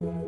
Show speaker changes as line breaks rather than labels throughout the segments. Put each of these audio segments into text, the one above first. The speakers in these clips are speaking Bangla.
thank you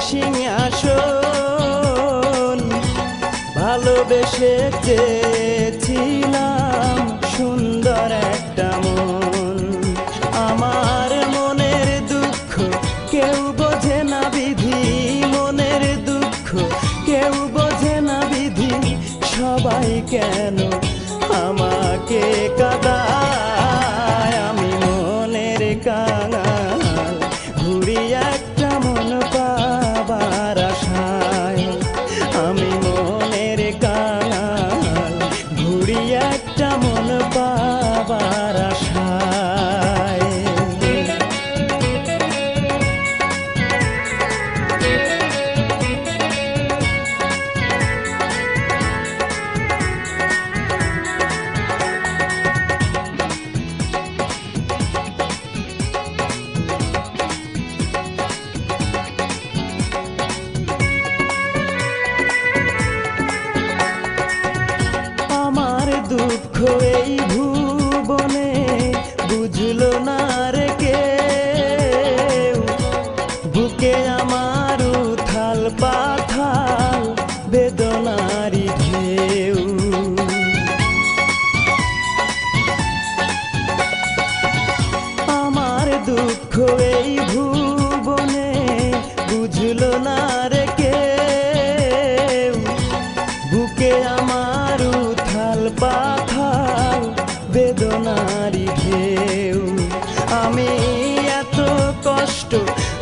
সিংহাসন ভালোবেসে কষ্ট।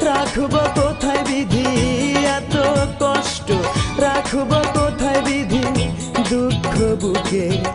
রাখব কোথায় বিধি? এত কষ্ট। রাখব কোথায় বিধি? দুঃখ বুকে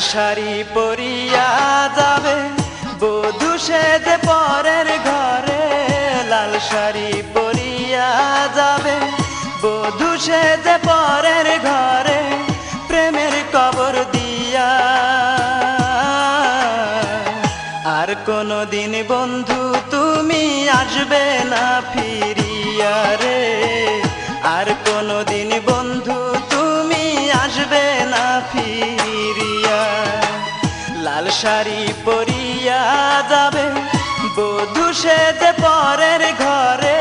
শাড়ি পরিয়া যাবে। বধু সেদ পরের ঘরে লাল শাড়ি পরিয়া যাবে। বধু সেদ পরের ঘরে প্রেমের কবর দিয়া। আর কোনো দিন বন্ধু তুমি আসবে না ফিরিয়া রে। আর কোনো দিন বন্ধু লাল শাড়ি পরিয়া যাবে। বধু সেজে পরের ঘরে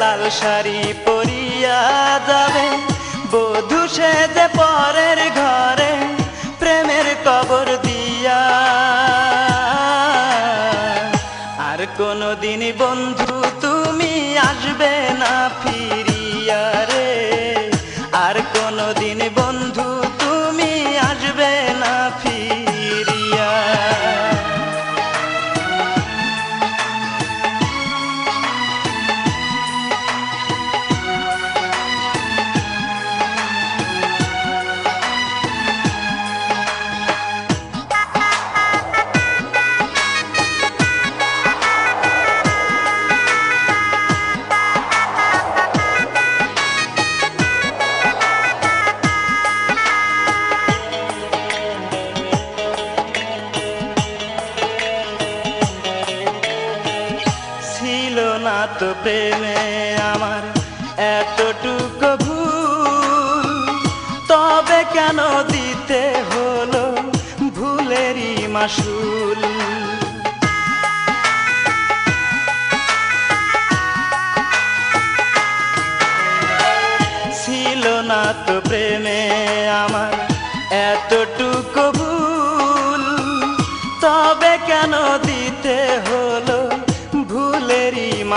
লাল শাড়ি পরিয়া যাবে। প্রেমে আমার এতটুকু ভুল। তবে কেন দিতে হলো ভুলেরই মাসুল?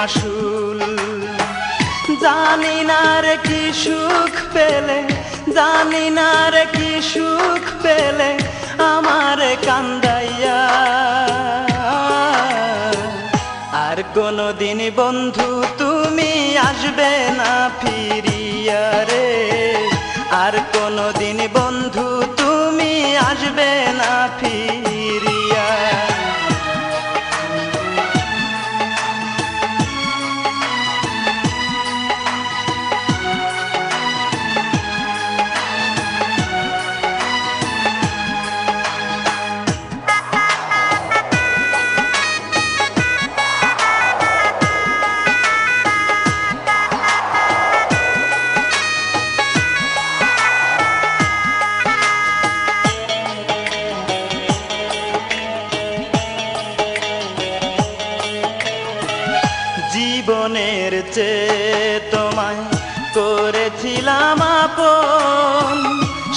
মাসুল জানি না রে কি সুখ পেলে, জানি না রে কি সুখ পেলে আমার কান্দাইয়া। আর কোনো দিন বন্ধু তুমি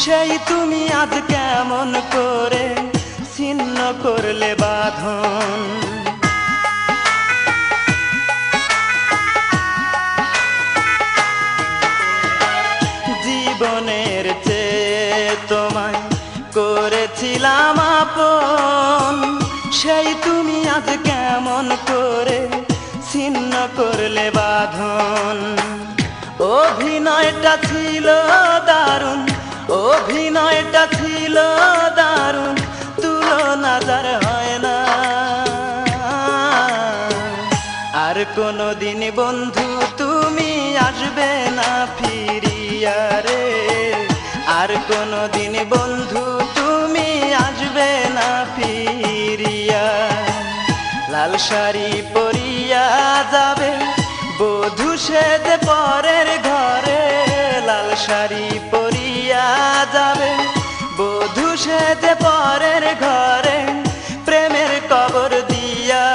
সেই তুমি আজ কেমন করে ছিন্ন করলে বাঁধন? জীবনের চেয়ে তোমায় করেছিলাম আপন। সেই তুমি আজ কেমন করে ছিন্ন করলে বাঁধন? অভিনয়টা ছিল দারুণ অভিনয়টা ছিল দারুণ, তুলনা যার হয় না। আর কোনদিন বন্ধু তুমি আসবে না ফিরিয়া রে। আর কোনদিন বন্ধু তুমি আসবে না ফিরিয়া। লাল শাড়ি পরিয়া যাবে, বধূ সেজে পরের ঘরে। লাল শাড়ি পরিয়া যাবে বধূ সেজে পরের ঘরে প্রেমের কবর দিয়া।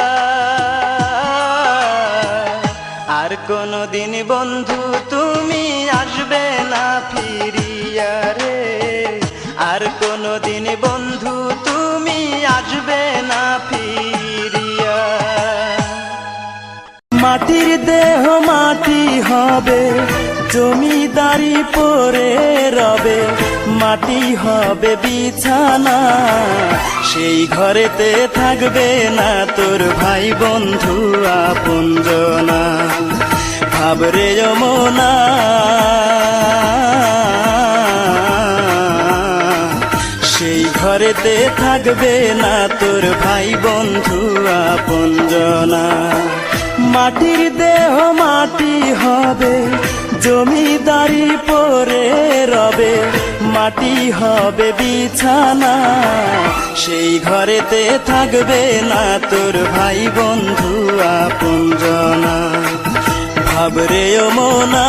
আর কোনদিন বন্ধু তুমি আসবে না ফিরিয়া রে। আর কোনদিন বন্ধু তুমি আসবে না ফিরিয়া। মাটির দেহ মাটি হবে জমিদারি পরে রবে, মাটি হবে বিছানা। সেই ঘরেতে থাকবে না তোর ভাই বন্ধু আপনজনা ভাবরে যমনা। সেই ঘরেতে থাকবে না তোর ভাই বন্ধু আপনজনা মাটির দেহ মাটি হবে জমিদারি পরে রবে, মাটি হবে বিছানা। সেই ঘরেতে থাকবে না তোর ভাই বন্ধু আপনজনা ভাবরে ও মোনা।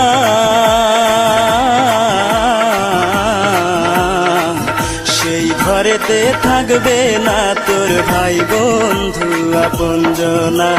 সেই ঘরেতে থাকবে না তোর ভাই বন্ধু আপনজনা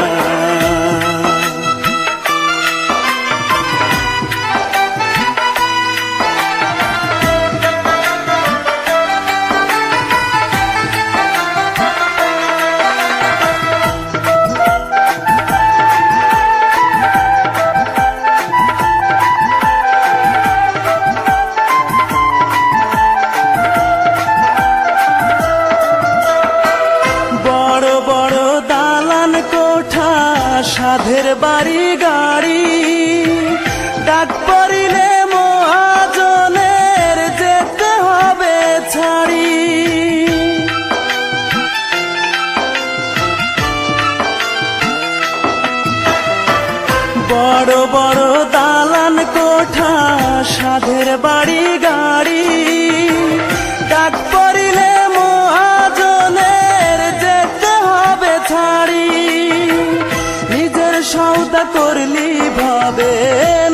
সৌদা করলি ভাবে,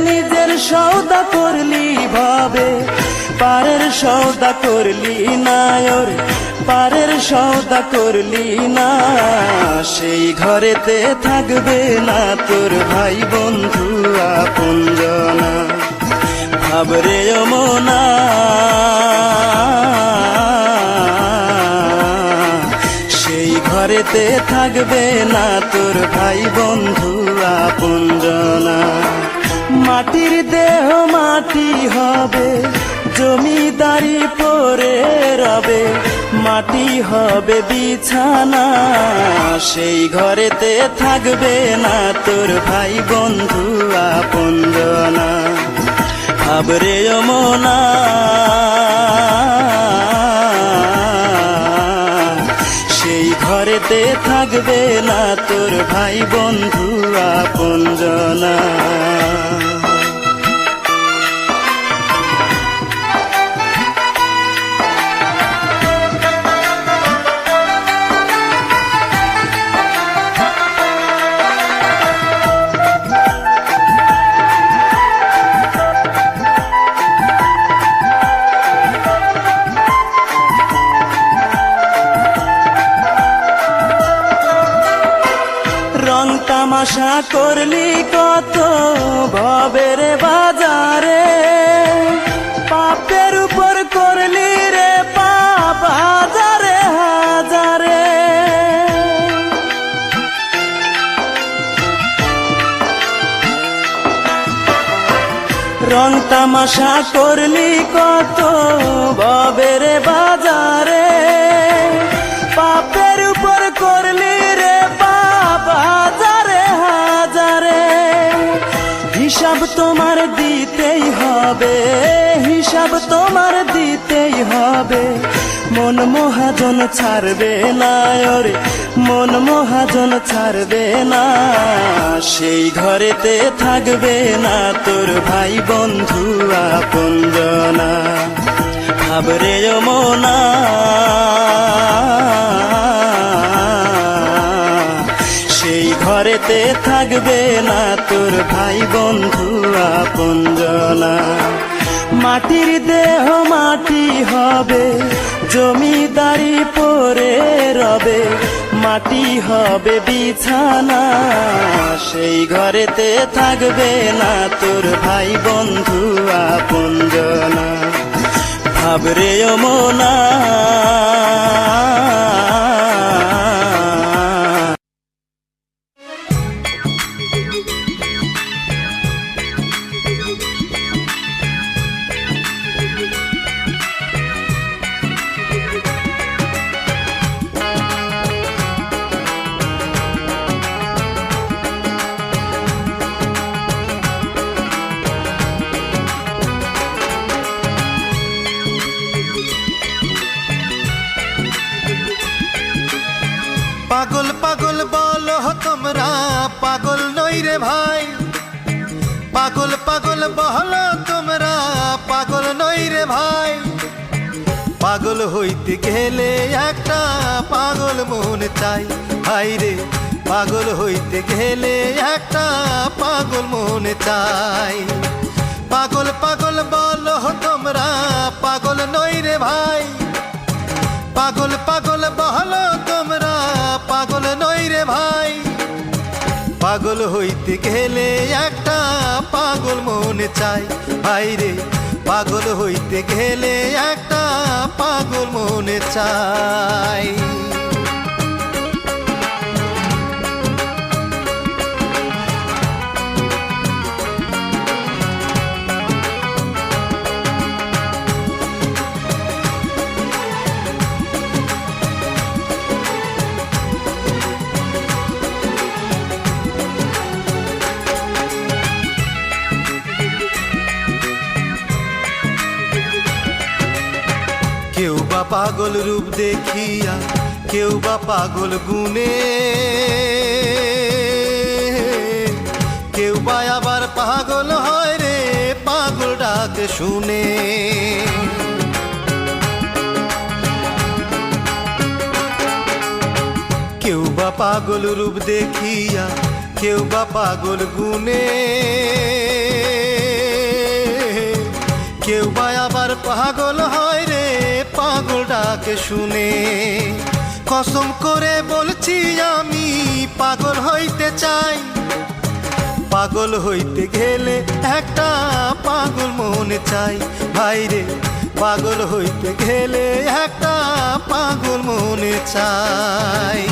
নিজের সৌদা করলি ভাবে। পারের সৌদা করলি না ওর পারের সৌদা করলি না। সেই ঘরেতে থাকবে না তোর ভাই বন্ধু আপনজনা ভাবরে মনা। সেই ঘরেতে থাকবে না তোর ভাই বন্ধু আপনজনা মাটির দেহ মাটি হবে, জমিদারি পরে রবে। মাটি হবে বিছানা, সেই ঘরেতে থাকবে না তোর ভাই বন্ধু আপনজনা ভাবরে মোনা ঘরেতে থাকবে না তোর ভাই বন্ধু আপনজনা করলি কত ভবের বাজারে? পাপের উপর করলি রে পাপ হাজারে হাজারে। রং তামাশা করলি কত ভবের বাজারে? হবে, হিসাব তোমার দিতেই হবে। মন মহাজন ছাড়বে না, ওরে, মন মহাজন ছাড়বে না। সেই ঘরেতে থাকবে না তোর ভাই বন্ধু আপনজনা ভাবরে মোনা। ঘরেতে থাকবে না তোর ভাই বন্ধু আপনজনা মাটির দেহ মাটি হবে, জমিদারি পরে রবে, মাটি হবে বিছানা। সেই ঘরেতে থাকবে না তোর ভাই বন্ধু আপনজনা ভাবরে মোনা।
পাগল পাগল বলো তোমরা, পাগল নই রে ভাই। পাগল পাগল বলো তোমরা, পাগল নই রে ভাই। পাগল হইতে গেলে একটা পাগল মন চাই। হাই রে, পাগল হইতে গেলে একটা পাগল মন চাই। পাগল পাগল বলো তোমরা, পাগল নই রে ভাই। পাগল পাগল বহলো তোমরা পাগল নই রে ভাই। পাগল হইতে গেলে একটা পাগল মনে চাই। ভাই রে, পাগল হইতে গেলে একটা পাগল মনে চাই। পাগল রূপ দেখিয়া কেউ বা পাগল গুনে কেউ বা আবার পাগল হয় রে, পাগল ডাক শুনে। কেউ বা পাগল রূপ দেখিয়া কেউ বা পাগল গুনে কেউ বা আবার পাগল হয় ডাকে শুনে কসম করে বলছি আমি পাগল হইতে চাই। পাগল হইতে গেলে একটা পাগল মনে চাই। ভাইরে পাগল হইতে গেলে একটা পাগল মনে চাই।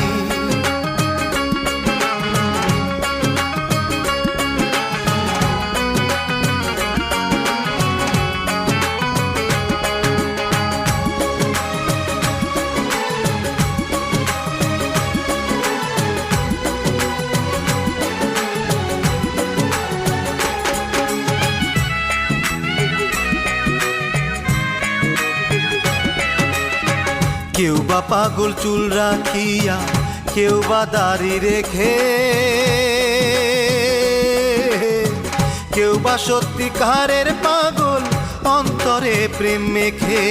কেউ বা পাগল চুল রাখিয়া, কেউ বা দাড়ি রেখে। কেউ বা সত্যিকারের পাগল অন্তরে প্রেম মেখে।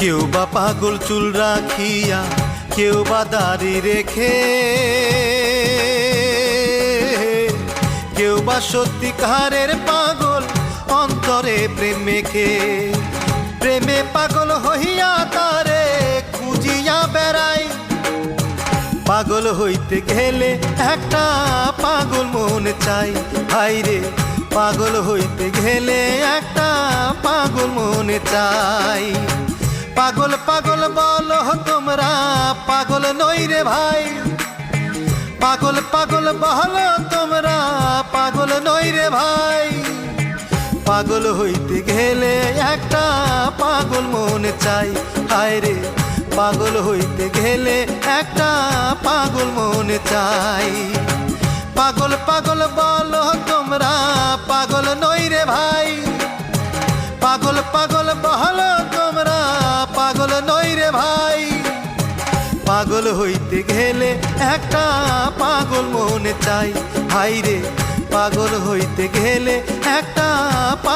কেউ বা পাগল চুল রাখিয়া, কেউ বা দাড়ি রেখে। কেউ বা সত্যিকারের পাগল অন্তরে প্রেম মেখে প্রেমে পাগল হইয়া তারে খুঁজিয়া বেড়াই। পাগল হইতে গেলে একটা পাগল মনে চাই। হাইরে পাগল হইতে গেলে একটা পাগল মনে চাই। পাগল পাগল বলো তোমরা, পাগল নই রে ভাই। পাগল পাগল বলো তোমরা, পাগল নই রে ভাই। পাগল হইতে গেলে একটা পাগল মনে চাই। হায় রে, পাগল হইতে গেলে একটা পাগল মনে চাই। পাগল পাগল বলো তোমরা, পাগল নই রে ভাই। পাগল পাগল বলো তোমরা, পাগল নই রে ভাই। পাগল হইতে গেলে একটা পাগল মনে চাই। হাই রে, পাগল হইতে গেলে একটা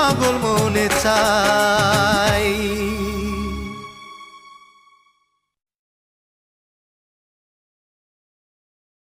পাগল মনে চাই।